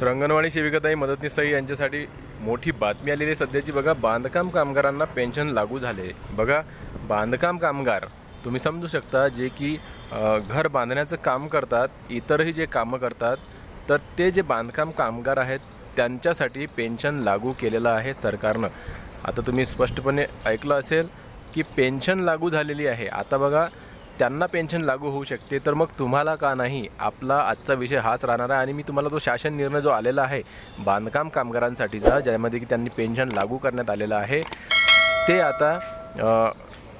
तर अंगणवाडी सेविकाताई मदतनीसताई यांच्यासाठी मोठी बातमी आलेली आहे. सध्याची बघा बांधकाम कामगारांना पेन्शन लागू झाले. बघा बांधकाम कामगार तुम्ही समजू शकता जे की घर बांधण्याचं काम करतात इतरही जे कामं करतात तर ते जे बांधकाम कामगार आहेत त्यांच्यासाठी पेन्शन लागू केलेलं आहे सरकारनं. आता तुम्ही स्पष्टपणे ऐकलं असेल की पेन्शन लागू झालेली आहे. आता बघा त्यांना पेन्शन लागू होऊ शकते तर मग तुम्हाला का नाही? आपला आजचा विषय हाच राहणार आहे आणि मी तुम्हाला तो शासन निर्णय जो आलेला आहे बांधकाम कामगारांसाठीचा ज्यामध्ये की त्यांनी पेन्शन लागू करण्यात आलेलं आहे ते आता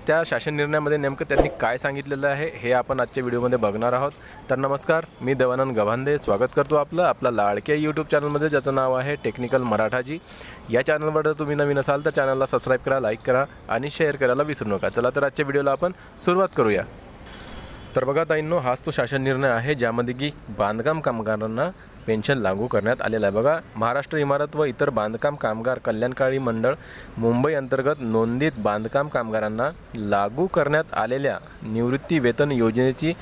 त्या शासन निर्णयामध्ये नेमकं त्यांनी काय सांगितलेलं आहे हे आपण आजच्या व्हिडिओमध्ये बघणार आहोत. तर नमस्कार मी देवानंद गव्हांदे स्वागत करतो आपलं आपला लाडक्या यूट्यूब चॅनलमध्ये ज्याचं नाव आहे टेक्निकल मराठाजी. या चॅनलवर जर तुम्ही नवीन असाल तर चॅनलला सबस्क्राईब करा लाईक करा आणि शेअर करायला विसरू नका. चला तर आजच्या व्हिडिओला आपण सुरुवात करूया. तर बघा ताईंनो हाच तो शासन निर्णय आहे ज्यामध्ये की बांधकाम कामगारांना पेन्शन लागू करण्यात आलेलं आहे. बघा महाराष्ट्र इमारत व इतर बांधकाम कामगार कल्याणकारी मंडळ मुंबई अंतर्गत नोंदीत बांधकाम कामगारांना लागू करण्यात आलेल्या निवृत्ती वेतन योजनेची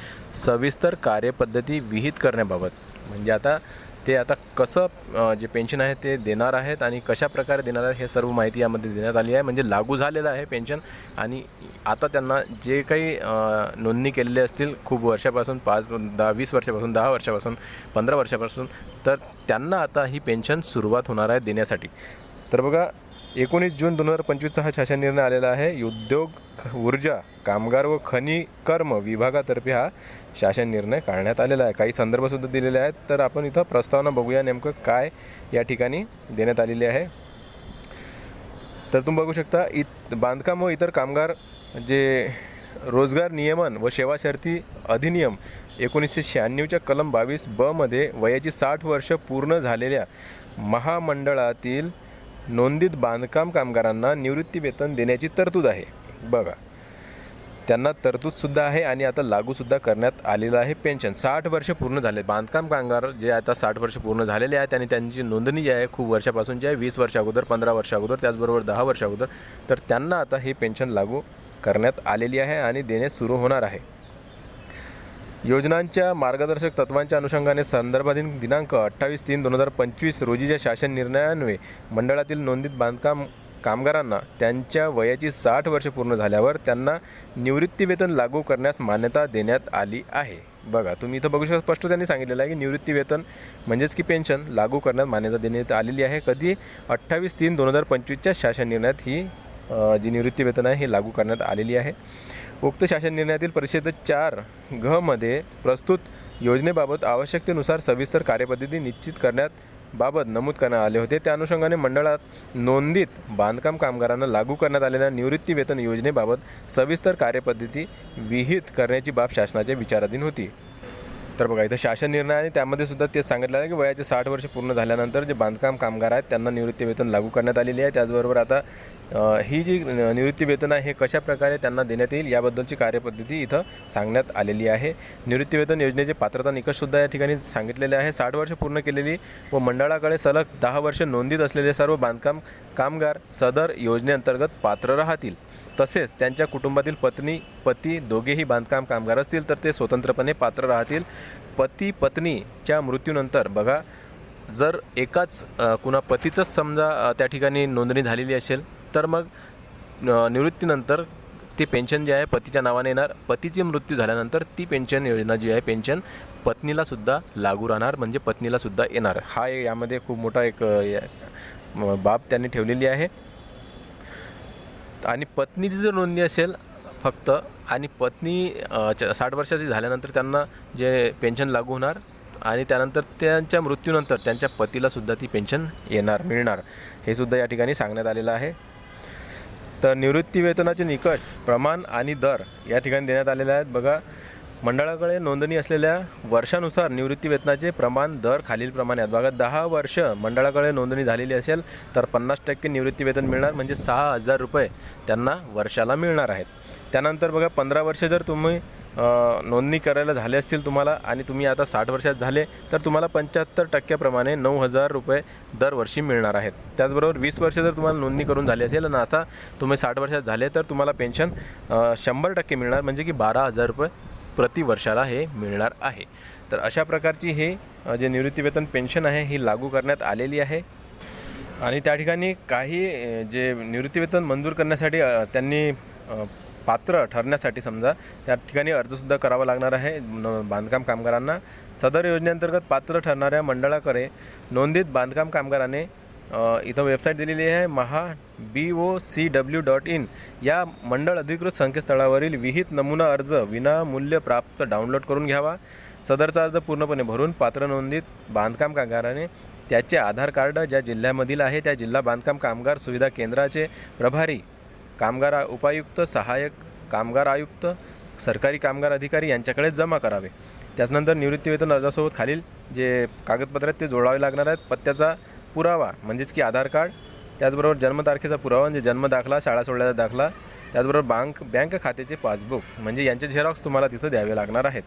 सविस्तर कार्यपद्धती विहित करण्याबाबत. म्हणजे आता ते आता कसं जे पेन्शन आहे ते देणार आहेत आणि कशा प्रकारे देणार आहेत हे सर्व माहिती यामध्ये देण्यात आली आहे. म्हणजे लागू झालेलं आहे पेन्शन आणि आता त्यांना जे काही नोंदणी केलेली असतील खूप वर्षापासून पाच दहा वीस वर्षापासून दहा वर्षापासून पंधरा वर्षापासून तर त्यांना आता ही पेन्शन सुरुवात होणार आहे देण्यासाठी. तर बघा एकोणीस जून दोन हजार पंचवीसचा हा शासन निर्णय आलेला आहे. उद्योग ऊर्जा कामगार व खनिकर्म विभागातर्फे हा शासन निर्णय काढण्यात आलेला आहे. काही संदर्भसुद्धा दिलेले आहेत. तर आपण इथं प्रस्तावना बघूया नेमकं काय या ठिकाणी देण्यात आलेली आहे. तर तुम्ही बघू शकता इत बांधकाम व इतर कामगार जे रोजगार नियमन व सेवा शर्ती अधिनियम एकोणीसशे शहाण्णवच्या कलम बावीस बमध्ये वयाची साठ वर्ष पूर्ण झालेल्या महामंडळातील नोंदीत बांधकाम कामगारांना निवृत्ती वेतन देण्याची तरतूद आहे. बघा. त्यांना तरतूदसुद्धा आहे आणि आता लागूसुद्धा करण्यात आलेलं आहे पेन्शन. साठ वर्ष पूर्ण झाले. बांधकाम कामगार जे आता साठ वर्ष पूर्ण झालेले आहेत आणि त्यांची नोंदणी जी आहे खूप वर्षापासून जी आहे वीस वर्ष अगोदर पंधरा वर्ष अगोदर त्याचबरोबर दहा वर्ष अगोदर तर त्यांना आता हे पेन्शन लागू करण्यात आलेली आहे आणि देणे सुरू होणार आहे. योजनांच्या मार्गदर्शक तत्वांच्या अनुषंगाने संदर्भाधीन दिनांक अठ्ठावीस तीन दोन हजार पंचवीस रोजीच्या शासन निर्णयान्वये मंडळातील नोंदीत बांधकाम कामगारांना त्यांच्या वयाची साठ वर्ष पूर्ण झाल्यावर त्यांना निवृत्तीवेतन लागू करण्यास मान्यता देण्यात आली आहे. बघा तुम्ही इथं बघू शकता स्पष्ट त्यांनी सांगितलेलं आहे की निवृत्तीवेतन म्हणजेच की पेन्शन लागू करण्यात मान्यता देण्यात आलेली आहे. कधी अठ्ठावीस तीन दोन हजार पंचवीसच्या शासन निर्णयात ही जी निवृत्तीवेतन आहे हे लागू करण्यात आलेली आहे. उक्त शासन निर्णयातील परिषद चार घ मध्ये प्रस्तुत योजनेबाबत आवश्यकतेनुसार सविस्तर कार्यपद्धती निश्चित करण्यात बाबत नमूद करण्यात आले होते. त्या अनुषंगाने मंडळात नोंदित बांधकाम कामगारांना लागू करण्यात आलेल्या निवृत्ती वेतन योजनेबाबत सविस्तर कार्यपद्धती विहित करण्याची बाब शासनाच्या विचाराधीन होती. तर बघा इथं शासन निर्णय आहे त्यामध्ये सुद्धा ते सांगितलं आहे की वयाचे साठ वर्ष पूर्ण झाल्यानंतर जे बांधकाम कामगार आहेत त्यांना निवृत्ती वेतन लागू करण्यात आलेली आहे. त्याचबरोबर आता ही जी निवृत्ती वेतन आहे हे कशा प्रकारे त्यांना देण्यात येईल याबद्दलची कार्यपद्धती इथं सांगण्यात आलेली आहे. निवृत्ती वेतन योजनेचे पात्रता निकषसुद्धा या ठिकाणी सांगितलेले आहे. साठ वर्ष पूर्ण केलेली व मंडळाकडे सलग दहा वर्ष नोंदीत असलेले सर्व बांधकाम कामगार सदर योजनेअंतर्गत पात्र राहतील. तसेच त्यांच्या कुटुंबातील पत्नी पती दोघेही बांधकाम कामगार असतील तर ते स्वतंत्रपणे पात्र राहतील. पती पत्नीच्या मृत्यूनंतर बघा जर एकाच कुणा पतीचंच समजा त्या ठिकाणी नोंदणी झालेली असेल तर मग निवृत्तीनंतर ती पेन्शन जी आहे पतीच्या नावाने येणार. पतीची मृत्यू झाल्यानंतर ती पेन्शन योजना जी आहे पेन्शन पत्नीलासुद्धा लागू राहणार म्हणजे पत्नीलासुद्धा येणार. हा यामध्ये खूप मोठा एक बाब त्यांनी ठेवलेली आहे. आणि पत्नीची जर नोंदणी असेल फक्त आणि पत्नी च- साठ वर्षाची झाल्यानंतर त्यांना जे पेन्शन लागू होणार आणि त्यानंतर त्यांच्या मृत्यूनंतर त्यांच्या पतीलासुद्धा ती पेन्शन येणार मिळणार. हे सुद्धा या ठिकाणी सांगण्यात आलेलं आहे. तर निवृत्ती वेतनाचे निकष प्रमाण आणि दर या ठिकाणी देण्यात आलेले आहेत. बघा मंडळाकडे नोंदणी असलेल्या वर्षानुसार निवृत्ती वेतनाचे प्रमाण दर खालीलप्रमाणे आहेत. बघा दहा वर्ष मंडळाकडे नोंदणी झालेली असेल तर पन्नास टक्के निवृत्ती वेतन मिळणार म्हणजे सहा हजार रुपये त्यांना वर्षाला मिळणार आहेत. त्यानंतर बघा पंधरा वर्ष जर तुम्ही नोंदणी करायला झाले असतील तुम्हाला आणि तुम्ही आता साठ वर्षात झाले तर तुम्हाला पंच्याहत्तर टक्क्याप्रमाणे नऊ हजार रुपये दरवर्षी मिळणार आहेत. त्याचबरोबर वीस वर्ष जर तुम्हाला नोंदणी करून झाली असेल आणि आता तुम्ही साठ वर्षात झाले तर तुम्हाला पेन्शन शंभर टक्के मिळणार म्हणजे की बारा हजार रुपये प्रति वर्षाला हे मिळणार आहे. तर अशा प्रकारची हे जे निवृत्तीवेतन पेन्शन आहे ही लागू करण्यात आलेली आहे. आणि त्या ठिकाणी काही जे निवृत्तीवेतन मंजूर करण्यासाठी त्यांनी पात्र ठरण्यासाठी समजा त्या ठिकाणी अर्जसुद्धा करावा लागणार आहे न बांधकाम कामगारांना. सदर योजनेअंतर्गत पात्र ठरणाऱ्या मंडळाकडे नोंदीत बांधकाम कामगाराने इथं वेबसाईट दिलेली आहे Maha B O C W dot in. या मंडळ अधिकृत संकेतस्थळावरील विहित नमुना अर्ज विनामूल्य प्राप्त डाउनलोड करून घ्यावा. सदरचा अर्ज पूर्णपणे भरून पात्र नोंदीत बांधकाम कामगाराने त्याचे आधार कार्ड ज्या जिल्ह्यामधील आहे त्या जिल्हा बांधकाम कामगार सुविधा केंद्राचे प्रभारी कामगार उपायुक्त सहाय्यक कामगार आयुक्त सरकारी कामगार अधिकारी यांच्याकडे जमा करावे. त्याचनंतर निवृत्तीवेतन अर्जासोबत खालील जे कागदपत्र आहेत ते जोडावे लागणार आहेत. पत्त्याचा पुरावा म्हणजेच की आधार कार्ड त्याचबरोबर जन्मतारखेचा पुरावा म्हणजे जन्मदाखला शाळा सोडल्याचा दाखला त्याचबरोबर बँक बँक खात्याचे पासबुक म्हणजे यांचे झेरॉक्स तुम्हाला तिथं द्यावे लागणार आहेत.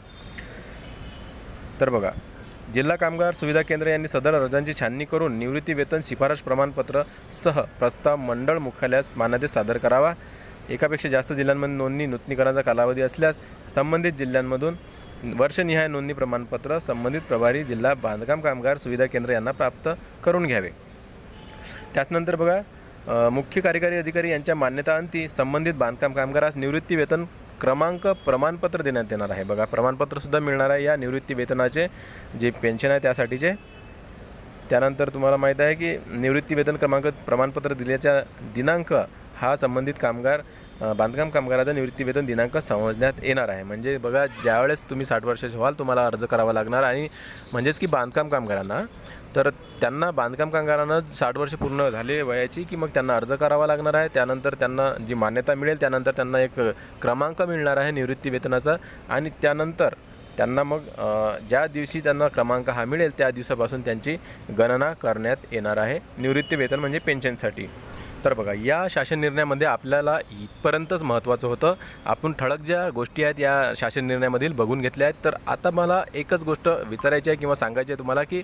तर बघा जिल्हा कामगार सुविधा केंद्र यांनी सदर अर्जांची छाननी करून निवृत्ती वेतन शिफारस प्रमाणपत्र सह प्रस्ताव मंडळ मुख्यालयास मान्यतेस सादर करावा. एकापेक्षा जास्त जिल्ह्यांमध्ये नोंदणी नूतनीकरणाचा कालावधी असल्यास संबंधित जिल्ह्यांमधून वर्षनिहाय नोंदणी प्रमाणपत्र संबंधित प्रभारी जिल्हा बांधकाम कामगार सुविधा केंद्र यांना प्राप्त करून घ्यावे. त्याचनंतर बघा मुख्य कार्यकारी अधिकारी यांच्या मान्यताअंती संबंधित बांधकाम कामगारास निवृत्ती वेतन क्रमांक प्रमाणपत्र देण्यात येणार आहे. बघा प्रमाणपत्रसुद्धा मिळणार आहे या निवृत्ती वेतनाचे जे पेन्शन आहे त्यासाठीचे. त्यानंतर तुम्हाला माहीत आहे की निवृत्ती वेतन क्रमांक प्रमाणपत्र दिल्याच्या दिनांक हा संबंधित कामगार बांधकाम कामगाराचा निवृत्ती वेतन दिनांक समजण्यात येणार आहे. म्हणजे बघा ज्यावेळेस तुम्ही साठ वर्षाचे व्हाल तुम्हाला अर्ज करावा लागणार आणि म्हणजेच की बांधकाम कामगारांना. तर त्यांना बांधकाम कामगारांना साठ वर्ष पूर्ण झाले वयाची की मग त्यांना अर्ज करावा लागणार आहे. त्यानंतर त्यांना जी मान्यता मिळेल त्यानंतर त्यांना एक क्रमांक मिळणार आहे निवृत्ती वेतनाचा. आणि त्यानंतर त्यांना मग ज्या दिवशी त्यांना क्रमांक हा मिळेल त्या दिवसापासून त्यांची गणना करण्यात येणार आहे. निवृत्ती वेतन म्हणजे पेन्शनसाठी. तर बघा या शासन निर्णयामध्ये आपल्याला इथपर्यंतच महत्त्वाचं होतं. आपण ठळक ज्या गोष्टी आहेत या शासन निर्णयामधील बघून घेतल्या आहेत. तर आता मला एकच गोष्ट विचारायची आहे किंवा सांगायची आहे तुम्हाला की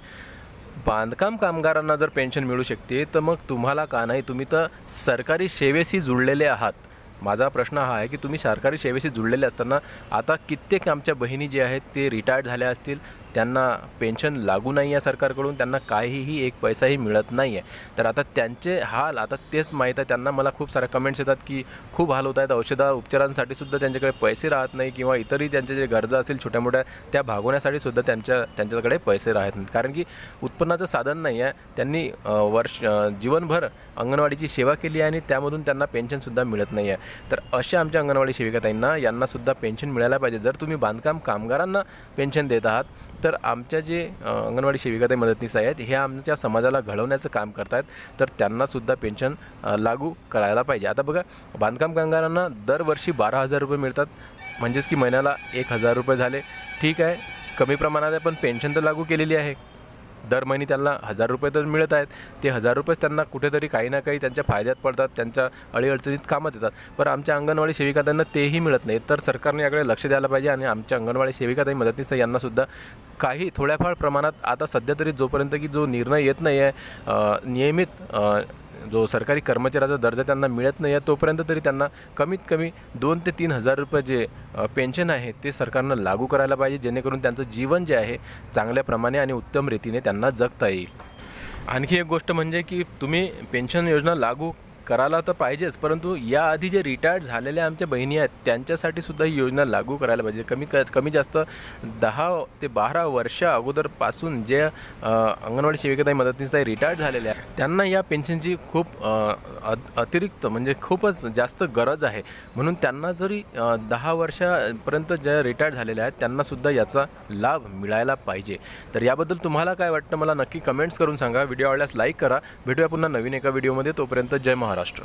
बांधकाम कामगारांना जर पेन्शन मिळू शकते तर मग तुम्हाला का नाही? तुम्ही तर सरकारी सेवेशी जुळलेले आहात. माझा प्रश्न हा आहे की तुम्ही सरकारी सेवेशी जुळलेले असताना आता कित्येक आमच्या बहिणी जे आहेत ते रिटायर्ड झाल्या असतील. त्यांना पेन्शन लागू नाही आहे सरकारकडून त्यांना काहीही एक पैसाही मिळत नाही आहे तर आता त्यांचे हाल आता तेच माहीत आहे. त्यांना मला खूप साऱ्या कमेंट्स येतात की खूप हाल होत आहेत. औषधा उपचारांसाठी सुद्धा त्यांच्याकडे पैसे राहत नाही किंवा इतरही त्यांच्या जे गरजा असतील छोट्या मोठ्या त्या भागवण्यासाठी सुद्धा त्यांच्या त्यांच्याकडे पैसे राहत नाहीत. कारण की उत्पन्नाचं साधन नाही आहे. त्यांनी वर्ष जीवनभर अंगणवाडीची सेवा केली आहे आणि त्यामधून त्यांना पेन्शनसुद्धा मिळत नाही आहे. तर अशा आमच्या अंगणवाडी सेविकाताईंना यांनासुद्धा पेन्शन मिळायला पाहिजे. जर तुम्ही बांधकाम कामगारांना पेन्शन देत आहात तर आमच्या जे अंगणवाडी अंगणवाडी सेविकाताई मदतनीस आहेत हे आमच्या समाजाला घडवण्याचं काम करतायत. तर त्यांनासुद्धा पेन्शन लागू करायला पाहिजे. आता बघा बांधकाम कामगारांना दरवर्षी बारा हजार रुपये मिळतात. म्हणजेच की महिन्याला एक हजार रुपये झाले. ठीक आहे कमी प्रमाणात आहे पण पेन्शन तर लागू केलेली आहे. दर महिने त्यांना हजार रुपये तर मिळत आहेत. ते हजार रुपयेच त्यांना कुठेतरी काही ना काही त्यांच्या फायद्यात पडतात त्यांच्या अडीअडचणीत कामात येतात. पण आमच्या अंगणवाडी सेविका त्यांना तेही मिळत नाही. तर सरकारने याकडे लक्ष द्यायला पाहिजे आणि आमच्या अंगणवाडी सेविका ताई मदतनीस यांनासुद्धा काही थोड्याफार प्रमाणात आता सध्या तरी जोपर्यंत की जो निर्णय येत नाही आहे नियमित जो सरकारी कर्मचाऱ्याचा दर्जा त्यांना मिळत नाही आहे तोपर्यंत तरी त्यांना कमीत कमी दोन ते तीन हजार रुपये जे पेन्शन आहे ते सरकारनं लागू करायला पाहिजे जेणेकरून त्यांचं जीवन जे आहे चांगल्या प्रमाणे आणि उत्तम रीतीने त्यांना जगता येईल. आणखी एक गोष्ट म्हणजे की तुम्ही पेन्शन योजना लागू करायला तर पाहिजेच परंतु याआधी जे रिटायर्ड झालेल्या आमच्या बहिणी आहेत त्यांच्यासाठी सुद्धा ही योजना लागू करायला पाहिजे. कमी क कमी जास्त दहा ते बारा वर्षा अगोदरपासून जे अंगणवाडी सेविकाताई मदतनीसताई रिटायर्ड झालेल्या आहेत त्यांना या पेन्शनची खूप अतिरिक्त म्हणजे खूपच जास्त गरज आहे. म्हणून त्यांना जरी दहा वर्षापर्यंत ज्या रिटायर्ड झालेल्या आहेत त्यांनासुद्धा याचा लाभ मिळायला पाहिजे. तर याबद्दल तुम्हाला काय वाटतं? मला नक्की कमेंट्स करून सांगा. व्हिडिओ आवडल्यास लाईक करा. भेटूया पुन्हा नवीन एका व्हिडिओमध्ये तोपर्यंत जय महाराष्ट्र.